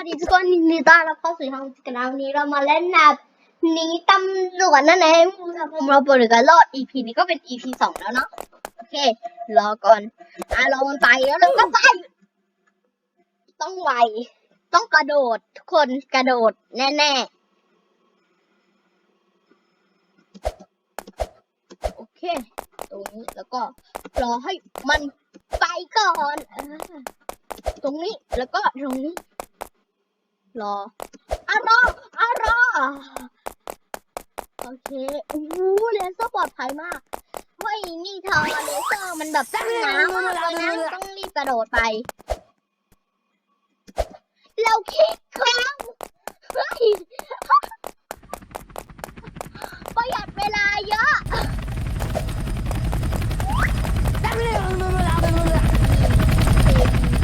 วัสดีทุกคนยินดีต้อนรับเข้าสู่ช่องกันนะวันนี้เรามาเล่นแบบนี้ตำรวจนั่นเองผมเราบริการรอด EP นี้ก็เป็น EP สองแล้วเนาะโอเค รอก่อนอะรอมันไปแล้วเราก็ไปต้องไวต้องกระโดด ทุกคนกระโดดแน่ๆโอเค ตรงนี้แล้วก็รอให้มันไปก่อนอตรงนี้แล้วก็ตรงนี้ รออารออารอโอเคโอู้เลเซอร์ปลอดภัยมากเฮ้ยนี่เธอเลเซอร์มันแบบตั้งน้ำมากเลยนะต้องรีบกระโดดไป เราคิดครั้งเฮ้ยประหยัดเวลาเยอะ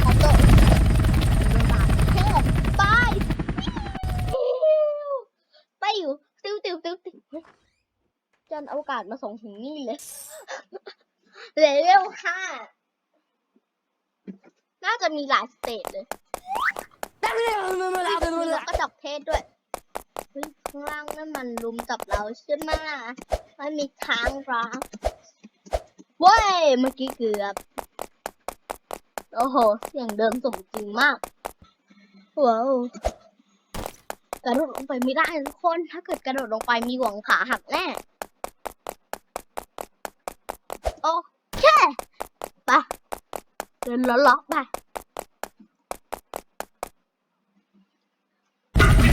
ขอโทษโอเคไปไปอยู่ติวติวติวติวจนอวกาศมาส่งถึงนี่เลยเลเวลห้าน่าจะมีหลายสเตจเลยแล้วก็ดอกเทศด้วยเฮ้ยข้างล่างนั่นมันลุมจับเราใช่ไหมมันมีทางร้างเว้ยเมื่อกี้เกือบ โอ้โห เสียงเดิมสมจริงมากว้าวกระโดดลงไปไม่ได้ทุกคน ถ้าเกิดกระโดดลงไปมีหวังขาหักแน่ ไปเดินล้อๆไป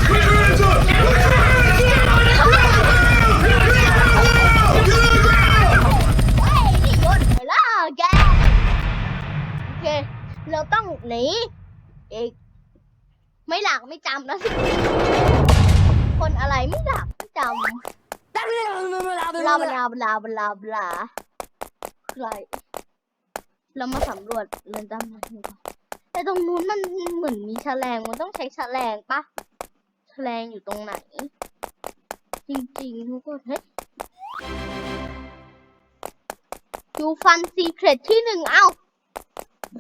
เฮ้ยนี่โยนไปแล้วแกโอเคเราต้องหนีอีกไม่หลักไม่จำแล้วสิคนอะไรไม่หลักไม่จำบลาบลาบลาบลาบลาบลาใคร เรามาสำรวจเรือนจำมันก่อนแต่ตรงนู้นมันเหมือนมีแฉลงมันต้องใช้แฉลงปะแฉลงอยู่ตรงไหน จริงๆทุกคนเฮ้ยดูฟันซีเครตที่หนึ่งเอ้า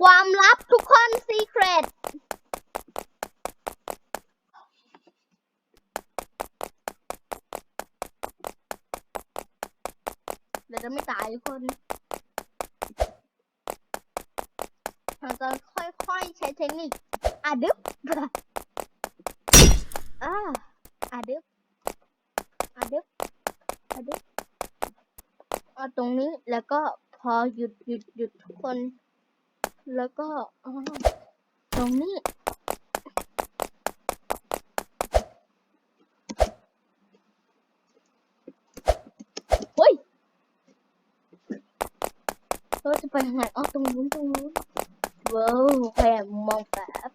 ความลับทุกคนซีเครตเดี๋ยวจะไม่ตายทุกคน เราจะค่อยๆใช้เทคนิคอะดึบอ่าอะดึบอะดึบอะดึบเอาตรงนี้แล้วก็พอหยุดหยุดหยุดทุกคน แล้วก็ตรงนี้เฮ้ยเราจะไปทางไหนอ๋อตรงนู้นตรงนู้น ว้าวพยายามมองแบบ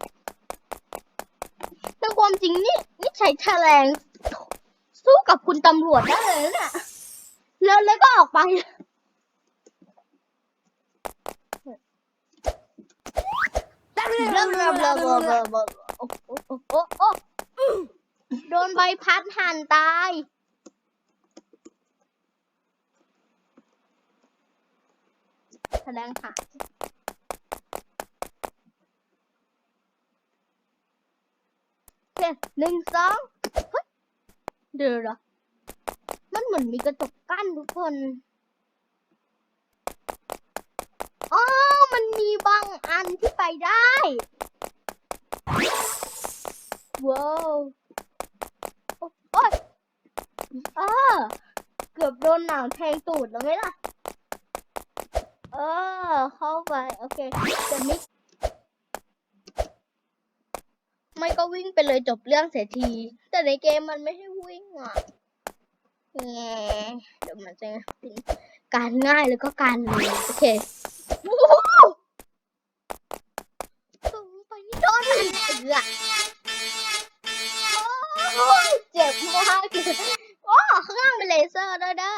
แต่ความจริงนี่นี่ใช้แฉลงสู้กับคุณตำรวจได้เลยนะเนี่ยแล้วแล้วก็ออกไปบลาบลาบลาบลาบลาบลาโอ้โอ้โอ้โอ้โอ้โดนใบพัดหันตายแสดงค่ะ คหนึ่งสองเฮ้ยเดี๋ยวเหรอมันเหมือนมีกระจกกั้นทุกคนอ๋อมันมีบางอันที่ไปได้ว้าวโอ๊โอ๊ยอ่าเกือบโดนหนาวแทงตูดแล้วไหมล่ะ เออ เข้าไป โอเคจะมิกไม่ก็ วิ่งไปเลยจบเรื่องเสียที แต่ในเกมมันไม่ให้วิ่งอะแง่เดี๋ยวมันจะเป็นการง่ายแล้วก็การเร็วโอเคโอ้โหสูงไปนี่โดนมันเอือโอ้ยเจ็บมากโอ้ข้างล่างเป็นเลเซอร์ด้วยเด้อ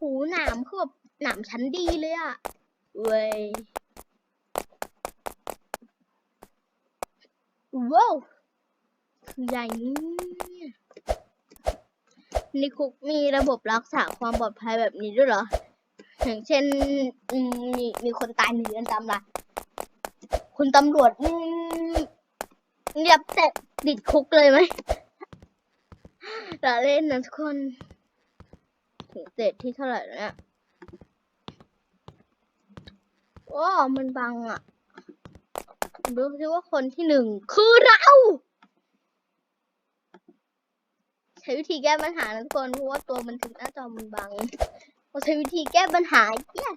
หูหนามคือแบบหนามชั้นดีเลยอะเว้ย ว้าวคือใหญ่นี่ในคุกมีระบบรักษาความปลอดภัยแบบนี้ด้วยเหรอ อย่างเช่นมีมีคนตายในเรือนจำล่ะคุณตำรวจเงียบแต่ติดคุกเลยไหมเราเล่นนะทุกคนถึงเศษที่เท่าไหร่แล้วเนี่ยว้ามันบังอะ ดูซิว่าคนที่หนึ่งคือเรา ใช้วิธีแก้ปัญหานะทุกคนเพราะว่าตัวมันถึงหน้าจอมันบังเราใช้วิธีแก้ปัญหาแย่ย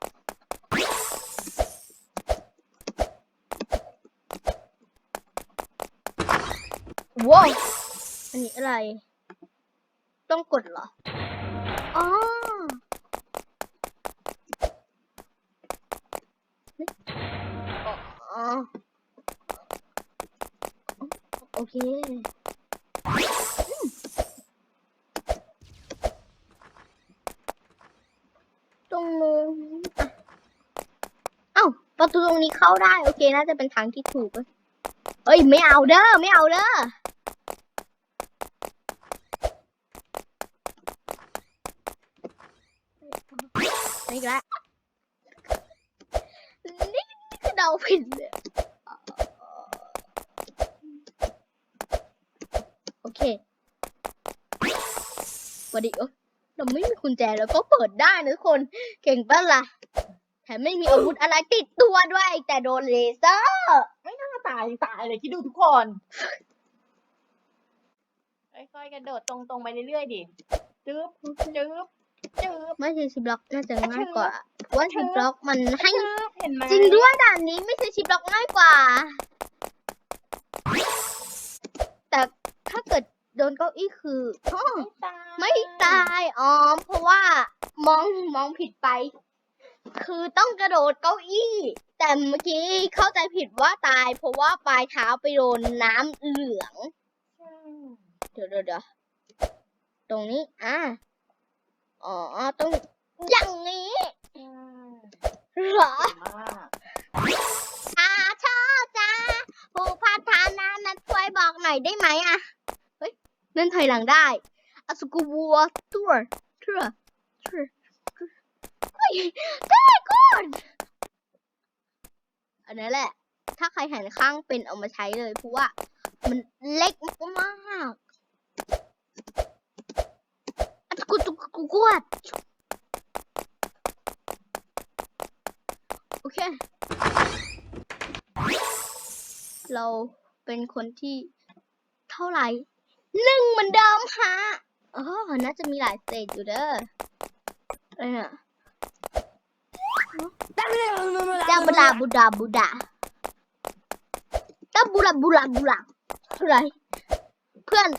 ว้าวอันนี้อะไร ต้องกดเหรอ อ๋ออ๋อ อเคตรงนู้นเอ้าประตูตรงนี้เข้าได้ โอเค น่าจะเป็นทางที่ถูกเว้ยเอ้ย ไม่เอาเด้อ ไม่เอาเด้อนี่ละนี่คือเดาผิดเลย วัสดีเอ้ยเราไม่มีกุญแจแล้วก็เปิดได้นะทุกคนเก่งปะล่ะแถมไม่มีอาวุธอะไรติดตัวด้วย แต่โดนเลเซอร์ไม่น่าตายตายเลยคิดดูทุกคนค่อยๆกระโดดตรงๆไปเรื่อยๆดิจึ๊บจึ๊บจึ๊บไม่ใช่ชิบล็อกน่าจะง่ายกว่าเพราะว่าชิบล็อกมันให้จึ๊บเห็นไหมจริงด้วยด่านนี้ไม่ใช่ชิปล็อกง่ายกว่า แต่ถ้าเกิด โดนเก้าอี้คืออ้อไม่ตายไม่ตายอ๋อเพราะว่ามองมองผิดไป คือต้องกระโดดเก้าอี้ แต่เมื่อกี้เข้าใจผิดว่าตาย เพราะว่าปลายเท้าไปโดนน้ำเหลือง เดี๋ยวเดี๋ยวเดี๋ยวตรงนี้อ่าอ๋อต้องอย่างนี้เหรอมากอาชอบจ้าผู้พัฒนานะช่วยบอกหน่อยได้ไหมอะ นั่นถอยหลังได้อสกูวัวตัวตัวตัวเฮ้ยได้ก่อนอันนั้นแหละ ถ้าใครหันข้างเป็นเอามาใช้เลยเพราะว่า มันเล็กมากๆอะกุตุกุกวดโอเค เราเป็นคนที่เท่าไหร่ หนึ่งเหมือนเดิมฮะอ๋อน่าจะมีหลายสเตจอยู่เด้ออะไรเนี่ยดาบูดาบูดาบูดาดาบูดาบูดาบูดาอะไรเพื่อน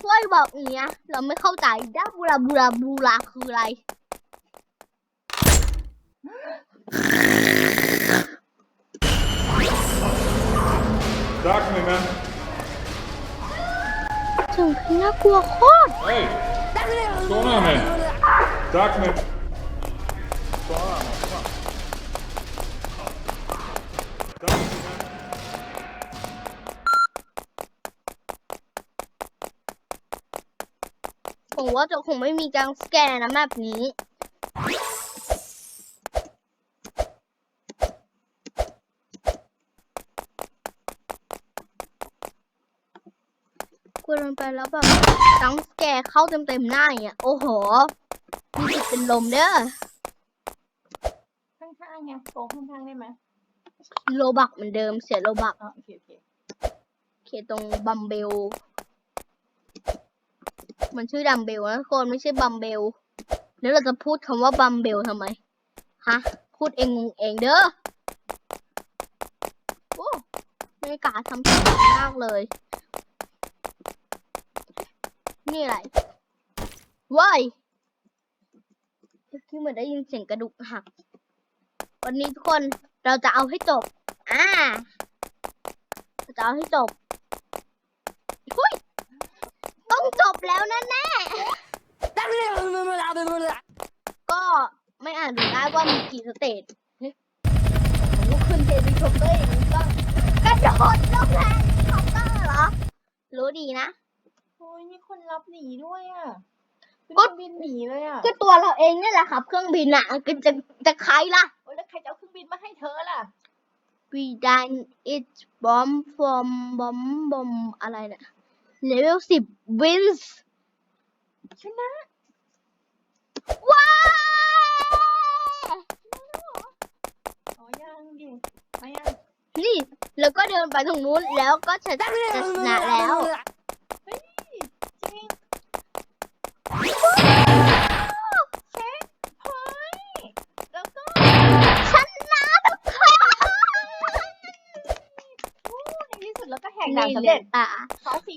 ช่วยบอกอย่างเนี้ย เราไม่เข้าใจดาบูดาบูดาบูดาคืออะไร Talk to me, man. เสียงเพลงน่ากลัวโคตร Hey, what's going on, man? Talk to me. What's going on, man? Come on. Talk to me, man. ผมว่าจะคงไม่มีการสแกนนะแบบนี้ กลัวโดนไปแล้วแบบตั้งสแกนเข้าเต็มๆหน้าอย่างเงี้ยโอ้โหมีสิทธิ์เป็นลมเด้อข้างๆไงโตข้างๆได้ไหมโลบักเหมือนเดิมเสียโลบักอ๋อโอเคโอเคโอเคตรงบัมเบล มันชื่อดัมเบลนะทุกคนไม่ใช่บัมเบลแล้วเราจะพูดคำว่าบัมเบลทำไมฮะพูดเองงงเองเด้อโอ้ไม่กล้าทำผิดมากเลย นี่อะไรว้ายเมื่อกี้เหมือนได้ยินเสียงกระดูกหัก วันนี้ทุกคนเราจะเอาให้จบ อ่าจะเอาให้จบหุยต้องจบแล้วแน่ๆก็ไม่อ่านดูได้ว่ามีกี่สเตจเฮ้ยผมก็ขึ้นเฮลิคอปเตอร์อย่างนี้ก็กระโดดลงแรงเฮลิคอปเตอร์เหรอ รู้ดีนะ โอ้ยมีคนรับหนีด้วยอะก็ก็บินหนีเลยอะก็ตัวเราเองนี่แหละครับ เครื่องบินอะก็จะจะใครล่ะโอ้ยแล้วใครจะเอาเครื่องบินมาให้เธอล่ะ we done it bomb from bomb bomb อะไรเนี่ย level สิบ wins ชนะว้าวอ๋อยังดิมายังนี่ แล้วก็เดินไปตรงนู้นแล้วก็จะจะชนะแล้ว หกด่านสำเร็จอะขอสี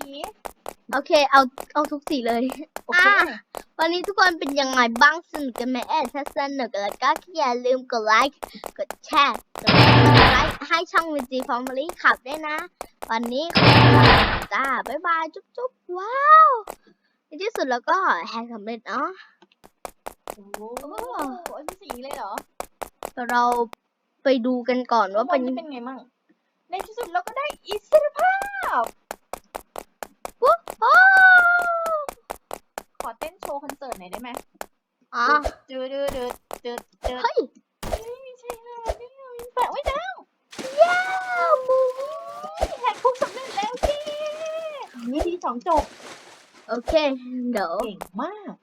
โอเค เอาเอาทุกสีเลยโอเคอะวันนี้ทุกคนเป็นยังไงบ้างสนุกกันไหมเออถ้าสนุกแล้วก็อย่าลืมกดไลค์กดแชร์กดไลค์ให้ช่องวิจีฟอร์มลี่ขับด้วยนะ วันนี้ขอลาไปก่อนจ้าบ๊ายบายจุ๊บจุ๊บว้าวในที่สุดแล้วก็แฮกสำเร็จเนาะโอ้โหอันที่สีเลยเหรอเดี๋ยวเราไปดูกันก่อนว่าเป็นวันนี้เป็นไงมั่ง ในที่สุดเราก็ได้อิสรภาพวู้โอ้ขอเต้นโชว์คอนเสิร์ตหน่อยได้ไหมอ๋อจืดจืดจืดจืดจืดเฮ้ยไม่ใช่ค่ะไม่เอาแปะไว้แล้วย้าวมูวี่แหกคุกสำเร็จแล้วเจ้นี่ที่สองจบ โอเค เดี๋ยว เก่งมาก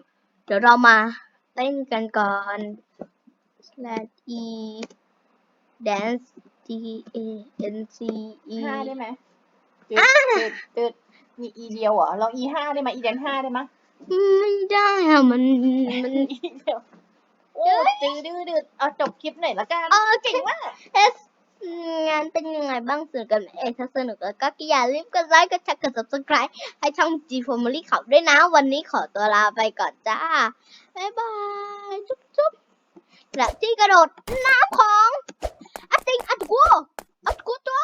เดี๋ยวเรามาเต้นกันก่อน slash e dance d a n c e ห้าได้ไหมจืดจืดจืดมีอีเดียวเหรอลองอีห้าได้ไหมอีแดนห้าได้ไหมไม่ได้อะมันมันอีเดียวโอ้จืดดืดดืดเอาจบคลิปหน่อยละกันโอเคเก่งมากเอสงานเป็นยังไงบ้างสนุกกันไหมเอถ้าสนุกแล้วก็อย่าลืมกดไลค์กดแชร์กด subscribe ให้ช่อง G Family ขับด้วยนะ วันนี้ขอตัวลาไปก่อนจ้า บ๊ายบาย จุ๊บจุ๊บและที่กระโดดน้ำของ อัดติงอัดกัวอัดกัวตั